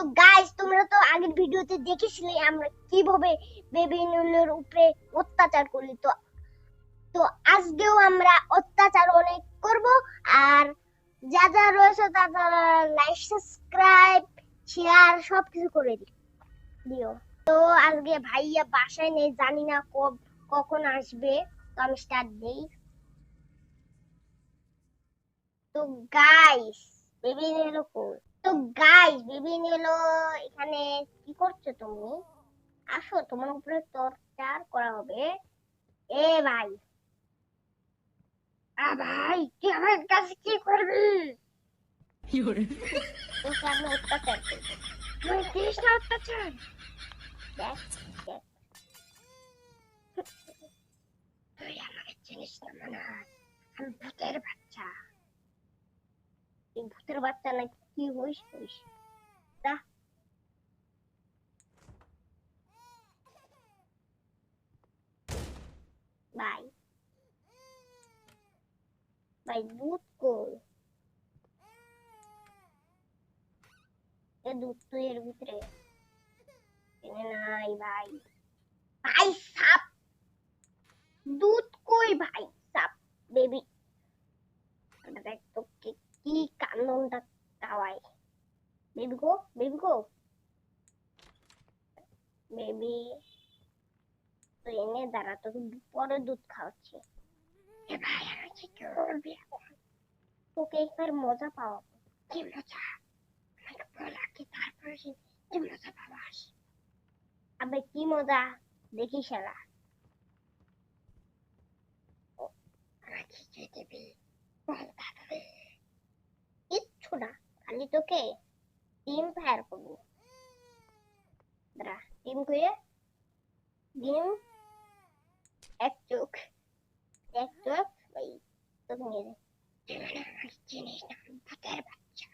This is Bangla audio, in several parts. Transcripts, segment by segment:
তো গাইস তোমরা তো আগের ভিডিওতে দেখেছিলে আমরা কীভাবে বেবি নুলের উপরে অত্যাচার করি। তো তো আজকেও আমরা অত্যাচার অনেক করব আর যা যা রয়েছে তা তারা লাইক সাবস্ক্রাইব শেয়ার সবকিছু করে দি- দিও। তো আজকে ভাইয়া বাসায় নেই, জানি না কব কখন আসবে, তো আমি স্টার্ট দেই। তো গাইস বেবি নিলো কই? তো গাইস বেবি নিলো এখানে কি করছ তুমি? আসো তোমার উপরে টর্চার করা হবে। এ ভাই। আ ভাই তুই আমার কাছে কি করবি? তোকে আমি অত্যাচার করব? তুই করিস না অত্যাচার? দেখ দেখ। তুই আমাকে চিনিস না মনে আমি ভূতের বাচ্চা। তুই ভূতের বাচ্চা না কি হইস হইস যা বাই ভাই দুধ কই এ দুধ তুই এর ভিতরে এনে নাই ভাই ভাই সাপ দুধ কই ভাই সাপ বেবি দেখ তো কি কি কান্ননটা kawaii baby go baby go baby এনে দাঁড়া, তোকে পরে দুধ খাওয়াচ্ছি। তোকে একবার মজা পাওয়াবো। কি মজা? আমাকে বল আগে, তারপরে কি মজা পাওয়াস আবে, কি মজা? দেখি শালা। আমাকে কি দিবি বল তাড়াতাড়ি কিচ্ছু না, খালি তোকে ডিম ফায়ার করব দাঁড়া ডিম করে ডিম এক চোখ এক চোখ ওই তোকে নিয়ে দে তুই মানে আমার চিনিস না আমি ভূতের বাচ্চা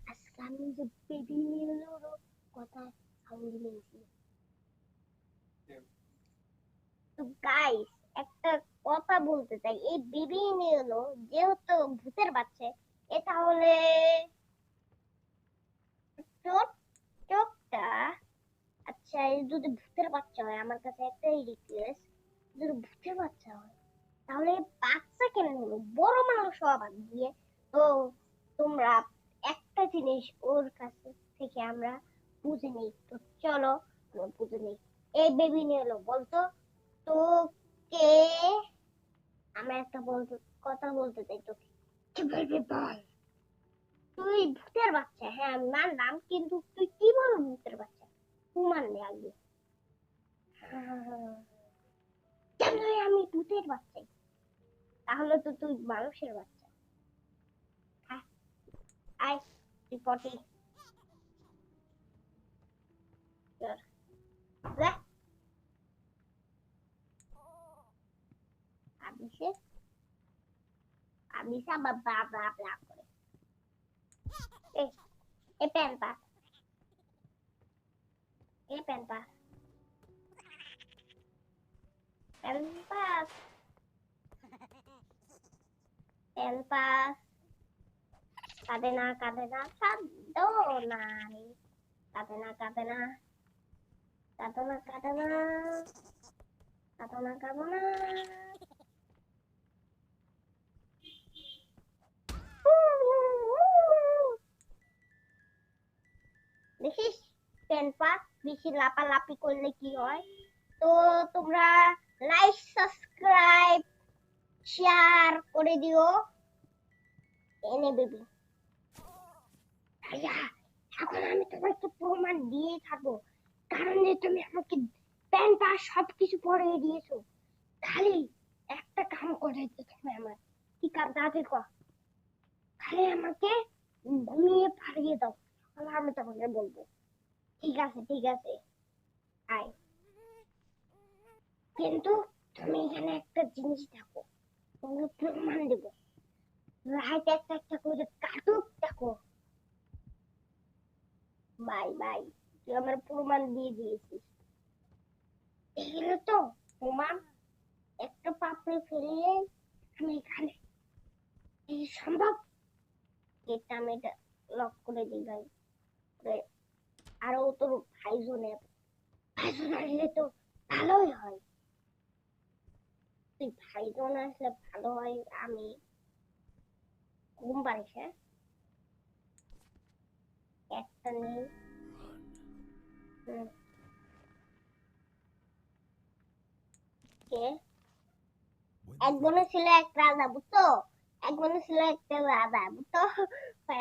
আজকে আমি যে বেবি নিলোর কথা সাউন্ড নিয়েছি তো গাইস একটা কথা বলতে চাই। এই বেবি নিলো যেহেতু ভূতের বাচ্চা, এ তাহলে আচ্ছা যদি ভূতের বাচ্চা হয়, আমার কাছে একটাই রিকোয়েস্ট যদি ভূতের বাচ্চা হয়, তাহলে বাচ্চা কেন বড় মানুষ তো তোমরা একটা জিনিস ওর কাছে থেকে আমরা বুঝে নিই। তো চলো বুঝে নিই। এই বেবি নিয়ে এলো বলতো, তোকে আমরা একটা বলতে, কথা বলতে চাই তোকে। কি বলবি বল? তুই ভূতের বাচ্চা। হ্যাঁ আমি মানলাম, কিন্তু তুই কি বল ভূতের বাচ্চা? তুই মানলে আগে। কেন আমি ভূতের বাচ্চাই? তাহলে তো তুই মানুষের বাচ্চা। আয় তুই পটি। চল। abisin abis sama bla bla bla eh eh pentas eh pentas Pen, pentas kadena kadena sado nari kadena kadena. Kadena kadena. Kadena kadena. পেন পাস বেশি লাপালাপি করলে কি হয়? তো তোমরা লাইক সাবস্ক্রাইব শেয়ার করে দিও। এনে বেবি এখন আমি তোমাকে প্রমাণ দিয়ে থাকব। কারণ যে তুমি আমাকে প্যান পাস সবকিছু পরে দিয়েছ। খালি একটা কাম করে হবে আমার। কি কাম? তাড়াতাড়ি কর। খালি আমাকে ঘুমিয়ে পাঠিয়ে দাও। তাহলে আমি তোমাকে বলব। ঠিক আছে ঠিক আছে। আয়। কিন্তু তুমি এখানে একটা জিনিস দেখো, তোমাকে প্রমাণ দেব। রাইট একটা একটা করে কাটুক, দেখো। Bye bye. তুই আমার প্রমাণ দিয়ে দিয়েছিস। এগুলো তো প্রমাণ। একটা পাপড়ে ফেলিয়ে আমি এখানে সম্ভব? গেটটা আমি এটা লক করে দিই, ভাই। আরও তোর ভাইজনে ভাইজন আসলে তো ভালোই হয়। তুই ভাইজন আসলে ভালো হয় আমি ঘুম পারিস হ্যাঁ? একটা নেই। এক ছিল এক রাজা বুঝতো এক ছিল একটা রাজা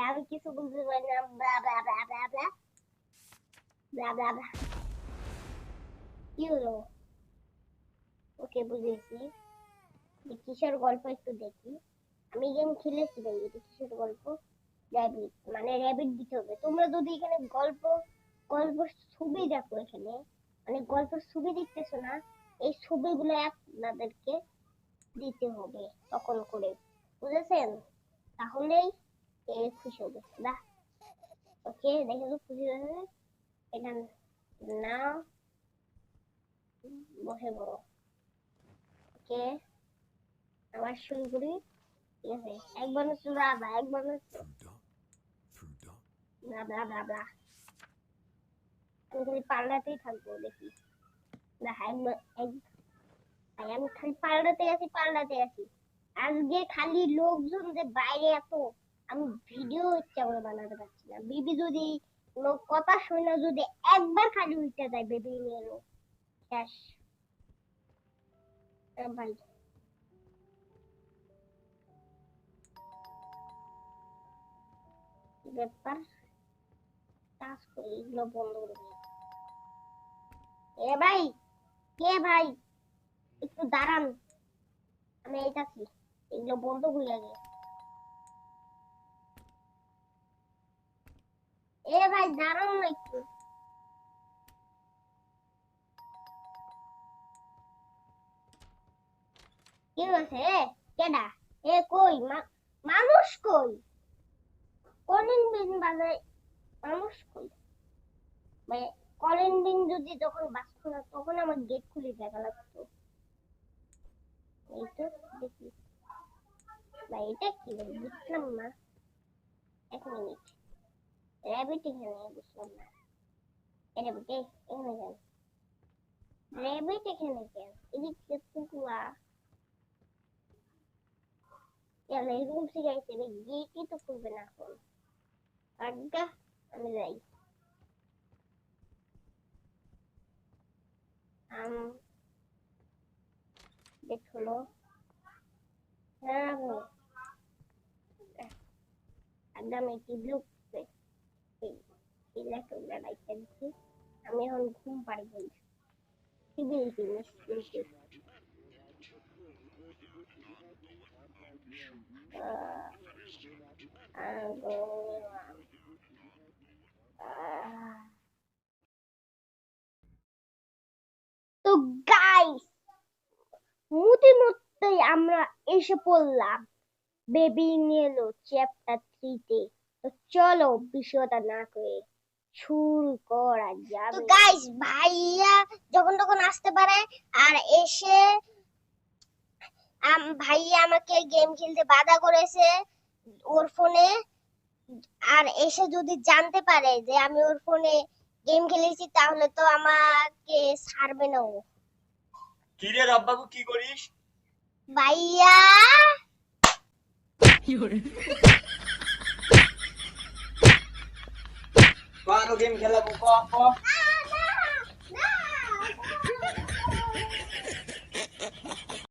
আমি কিছু বুঝতে পারি না। bla bla bla euro okay বুঝেছি। কিশোর গল্প একটু দেখি। আমি গেম খেলেছি এটা কিশোর গল্প? র্যাবিট মানে র্যাবিট দিতে হবে। তোমরা যদি এখানে গল্প গল্প ছবি দেখো এখানে মানে গল্পের ছবি দেখতেছো না, এই ছবিগুলো আপনাদেরকে দিতে হবে তখন করে। বুঝেছেন? তাহলেই খুশি হবে। না ওকে দেখে তো খুশি হয়েছে। এটা না বসে বড় ওকে আবার শুরু করি ঠিক আছে? একবার হচ্ছে একবার হচ্ছে আমি খালি পাল্লাতেই থাকব দেখি। না আমি খালি পাল্লাতে আছি পাল্লাতে আছি। আজকে খালি লোকজন যে বাইরে এত আমি ভিডিও ইচ্ছা করে বানাতে পারছি না। বিবি যদি লোক কথা শুনে যদি একবার খালি উঠে যায় বেবি নিয়ে লোক শেষ ভাই ব্যাপার, কাজ করি এগুলো বন্ধ করে এ ভাই, কে ভাই? একটু দাঁড়ান। আমি এইটাছি এগুলো বন্ধ করে আগে। এ ভাই দাঁড়ান না একটু। কি হয়েছে? কেডা? এ কই? মানুষ কই? কলিং বিন বাজে মানুষ কই? মানে কলিং বিন যদি যখন বাজতো না, তখন আমার গেট খুলে দেখা লাগতো। এই তো দেখি। ভাই, এটা কি? বুঝলাম না। এক মিনিট। Rabbit is खेलेंगे कुछ लोग अरे बेटे ए मैं जान रैबिट खेलेंगे ये किसको हुआ চলে রুম থেকে আইতে হবে গেটই তো খুলবে না এখন আজ্ঞা আমি যাই আম দেখলো হ্যাঁ আজ্ঞা আমি একটি ব্লু খেলছি আমি এখন ঘুম পাড়ি বলছি তো গাইস মতে মতে আমরা এসে পড়লাম বেবি নিয়ে এলো চ্যাপ্টার থ্রিতে তো চলো বিষয়টা না করে শুরু করা যাবে তো গাইস ভাইয়া যখন তখন আসতে পারে আর এসে আম- ভাইয়া আমাকে গেম খেলতে বাধা করেছে ওর ফোনে আর এসে যদি জানতে পারে যে আমি ওর ফোনে গেম খেলেছি তাহলে তো আমাকে ছাড়বে না ও। কি রে রব্বাবু কি করিস? ভাইয়া? Paano game kalabuko ako?